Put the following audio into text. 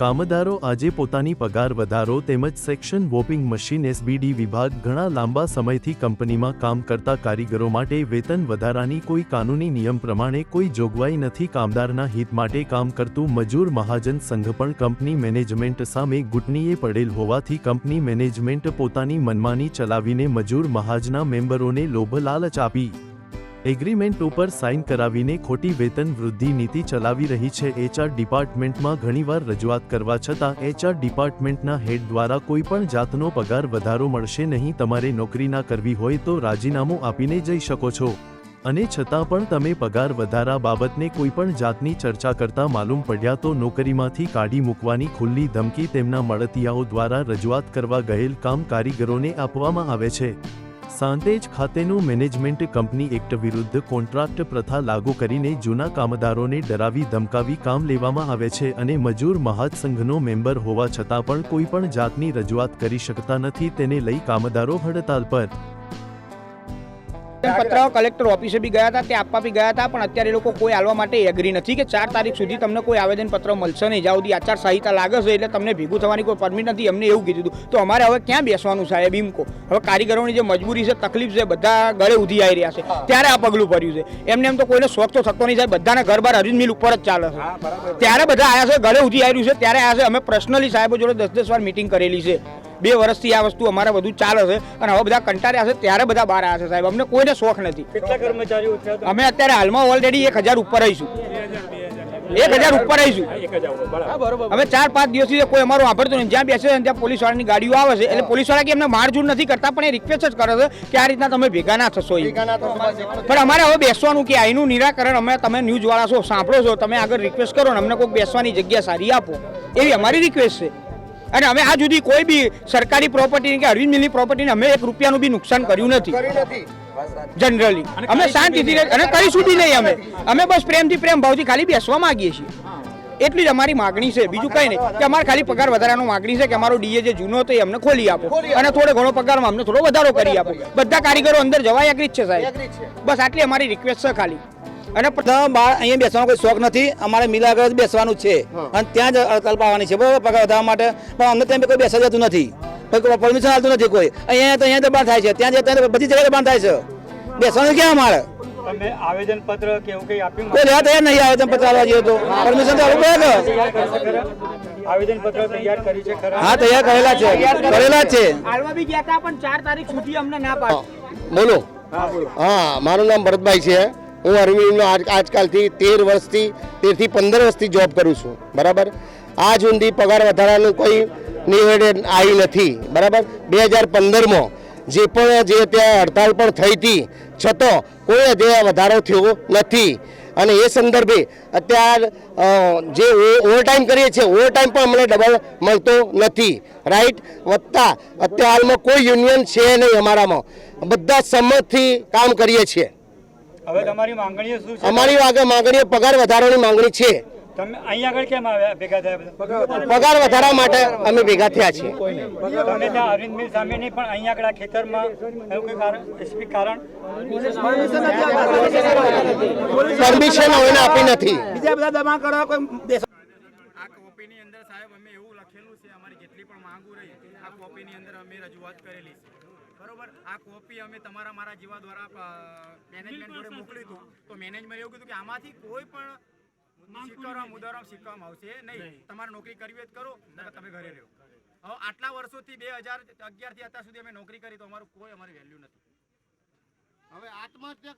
કામદારો આજે પોતાની પગાર વધારો તેમજ સેક્શન વોપિંગ મશીન એસબીડી વિભાગ ઘણા લાંબા સમયથી કંપનીમાં કામ કરતા કારીગરો માટે વેતન વધારાની કોઈ કાનૂની નિયમ પ્રમાણે કોઈ જોગવાઈ નથી. કામદારના હિત માટે કામ કરતું મજૂર મહાજન સંઘ પણ કંપની મેનેજમેન્ટ સામે ઘૂંટણીએ પડેલ હોવાથી કંપની મેનેજમેન્ટ પોતાની મનમાની ચલાવીને મજૂર મહાજના મેમ્બરોને લોભ લાલચ આપી. એગ્રીમેન્ટ ઉપર સાઇન કરાવીને ખોટી વેતન વૃદ્ધિ નીતિ ચલાવી રહી છે. એચઆર ડિપાર્ટમેન્ટમાં ઘણીવાર રજૂઆત કરવા છતાં એચઆર ડિપાર્ટમેન્ટના હેડ દ્વારા કોઈ પણ જાતનો પગાર વધારો મળશે નહીં. તમારે નોકરી ના કરવી હોય તો રાજીનામું આપીને જઈ શકો છો. અને છતાં પણ તમે પગાર વધારા બાબતને કોઈ પણ જાતની ચર્ચા કરતા માલુમ પડ્યા તો નોકરીમાંથી કાઢી મૂકવાની ખુલ્લી ધમકી તેમના મળતિયાઓ દ્વારા રજૂઆત કરવા ગયેલ કામ કારીગરોને આપવામાં આવે છે. સાંતેજ ખાતેનું મેનેજમેન્ટ કંપની એક્ટ વિરુદ્ધ કોન્ટ્રાક્ટ પ્રથા લાગુ કરીને જૂના કામદારોને ડરાવી ધમકાવી કામ લેવામાં આવે છે અને મજૂર મહાજ સંઘનો મેમ્બર હોવા છતાં પણ કોઈપણ જાતની રજૂઆત કરી શકતા નથી તેને લઈ કામદારો હડતાલ પર. પત્ર કલેક્ટર ઓફિસે બી ગયા હતા તે આપવા બી ગયા હતા પણ અત્યારે લોકો કોઈ આવવા માટે એગ્રી નથી કે ચાર તારીખ સુધી તમને કોઈ આવેદન પત્ર મળશે નહીં. જ્યાં સુધી આચાર સંહિતા લાગે છે એટલે તમને ભેગું થવાની કોઈ પરમિટ નથી. એમને એવું કીધું તો અમારે હવે ક્યાં બેસવાનું સાહેબ એમ કહો. હવે કારીગરોની જે મજબૂરી છે તકલીફ છે બધા ગળે ઉધી આવી રહ્યા છે. ત્યારે આ પગલું ભર્યું છે. એમને એમ તો કોઈને શોખ તો થતો નહીં સાહેબ. બધાને ઘર બાર હરીજ મિલ ઉપર જ ચાલે છે. ત્યારે બધા આવ્યા છે ગળે ઉધી આવી રહ્યું છે. ત્યારે આવ્યા છે. અમે પર્સનલી સાહેબો જોડે દસ દસ વાર મિટિંગ કરેલી છે. બે વર્ષથી આ વસ્તુ અમારે બધું ચાલે છે અને હવે બધા કંટાળ્યા છે ત્યારે બધા બહાર આવ્યા છે સાહેબ. અમને કોઈને શોખ નથી. કેટલા કર્મચારીઓ છે અમે અત્યારે હાલમાં ઓલરેડી એક હજાર ઉપર આવીશું. એક હજાર ઉપર આવીશું. અમે ચાર પાંચ દિવસથી કોઈ અમારું વાપરતું નહીં. જ્યાં બેસે છે ત્યાં પોલીસ વાળાની ગાડીઓ આવે છે. એટલે પોલીસવાળા કે એમને મારઝૂડ નથી કરતા પણ એ રિક્વેસ્ટ જ કરે છે કે આ રીતના તમે ભેગા ના થશો પણ અમારે હવે બેસવાનું કે આઈનું નિરાકરણ અમે તમે ન્યૂઝ વાળા છો સાંભળો છો તમે આગળ રિક્વેસ્ટ કરો ને અમને કોઈક બેસવાની જગ્યા સારી આપો. એવી અમારી રિક્વેસ્ટ છે. અને અમે આ સુધી કોઈ બી સરકારી પ્રોપર્ટી કે અરવિંદ મિલની પ્રોપર્ટીને અમે એક રૂપિયાનું બી નુકસાન કર્યું નથી. જનરલી અમે શાંતિથી અને કરીશું બી નહીં અમે. અમે બસ પ્રેમથી પ્રેમ ભાવથી ખાલી બેસવા માંગીએ છીએ. એટલી જ અમારી માગણી છે. બીજું કઈ નહીં. કે અમારે ખાલી પગાર વધારાનો માગણી છે કે અમારો ડીએ જે જૂનો હતો એ અમને ખોલી આપો. અને થોડો ઘણો પગારમાં અમને થોડો વધારો કરી આપો. બધા કારીગરો અંદર જવાય એગ્રી જ છે સાહેબ. બસ આટલી અમારી રિક્વેસ્ટ છે ખાલી. અને પ્રથમ અહીંયા બેસવાનો કોઈ શોખ નથી. અમારે મિલા આગળ જ બેસવાનું છે. અને ત્યાં જ હડતાલ પાવાની છે. બરાબર પગાર વધારવા માટે. પણ અમને ત્યાં કોઈ બેસવા જતું નથી. પરમિશન આવતું નથી કોઈ. અહીંયા તો અહીંયા દબાણ થાય છે. ત્યાં ત્યાં બધી જગ્યાએ દબાણ થાય છે. બેસવાનું ક્યાં અમારે? તમે આવેદન પત્ર કે એવું કઈ આપ્યું? કોઈ લેવા તૈયાર નહીં આવે તમે પચાવવા જઈએ તો. પરમિશન તો આવેદન પત્ર તૈયાર કરી છે ખરા? હા તૈયાર કરેલા છે. કરેલા છે. હાલવા બી ગયા હતા પણ ચાર તારીખ સુધી અમને ના પાડી. બોલો. હા મારું નામ ભરતભાઈ છે. હું અરવિંદનો આજ, આજકાલથી તેર વર્ષથી, તેરથી પંદર વર્ષથી જોબ કરું છું. બરાબર? આજ સુધી પગાર વધારાનું કોઈ નિવેદન આવી નથી. બરાબર? બે હજાર પંદરમાં જે પણ, જે ત્યાં હડતાલ પણ થઈ હતી, છતાં કોઈ જે વધારો થયો નથી. અને એ સંદર્ભે અત્યાર જે ઓવરટાઈમ કરીએ છીએ ઓવરટાઈમ પણ અમને ડબલ મળતો નથી. રાઈટ વત્તા અત્યારે હાલમાં કોઈ યુનિયન છે નહીં અમારામાં. બધા સંમતથી કામ કરીએ છીએ. હવે તમારી માંગણીઓ શું છે? અમારી આગળ માંગણીઓ પગાર વધારાની માંગણી છે. તમે અહીંયા આગળ કેમ આવ્યા ભેગા થયા પગાર વધારવા માટે અમે ભેગા થયા છીએ. તમે ત્યાં અરવિંદ મિલ સામે નહીં પણ અહીંયા આગળ આ ખેતરમાં એવું કોઈ કારણ સ્પેસિફિક કારણ? પરમિશન હવે આપી નથી. બીજા બધા દબાણ કરવા કોઈ કોપીની અંદર સાહેબ અમે એવું લખેલું છે અમારી જેટલી પણ માંગુ રહી આ કોપીની અંદર અમે રજૂઆત કરેલી છે. બરોબર? આ કોપી અમે તમારા મારા જીવા દ્વારા હતું તો મેનેજમેન્ટ એવું કીધું કે આમાંથી કોઈ પણ શીખવવા મુદ્દાઓ શીખવામાં આવશે નહીં. તમારે નોકરી કરવી હોય કરો તમે ઘરે રહો. હવે આટલા વર્ષોથી બે હજાર અગિયારથી અત્યાર સુધી અમે નોકરી કરી તો અમારું કોઈ અમારી વેલ્યુ નથી. હવે આત્મહત્યા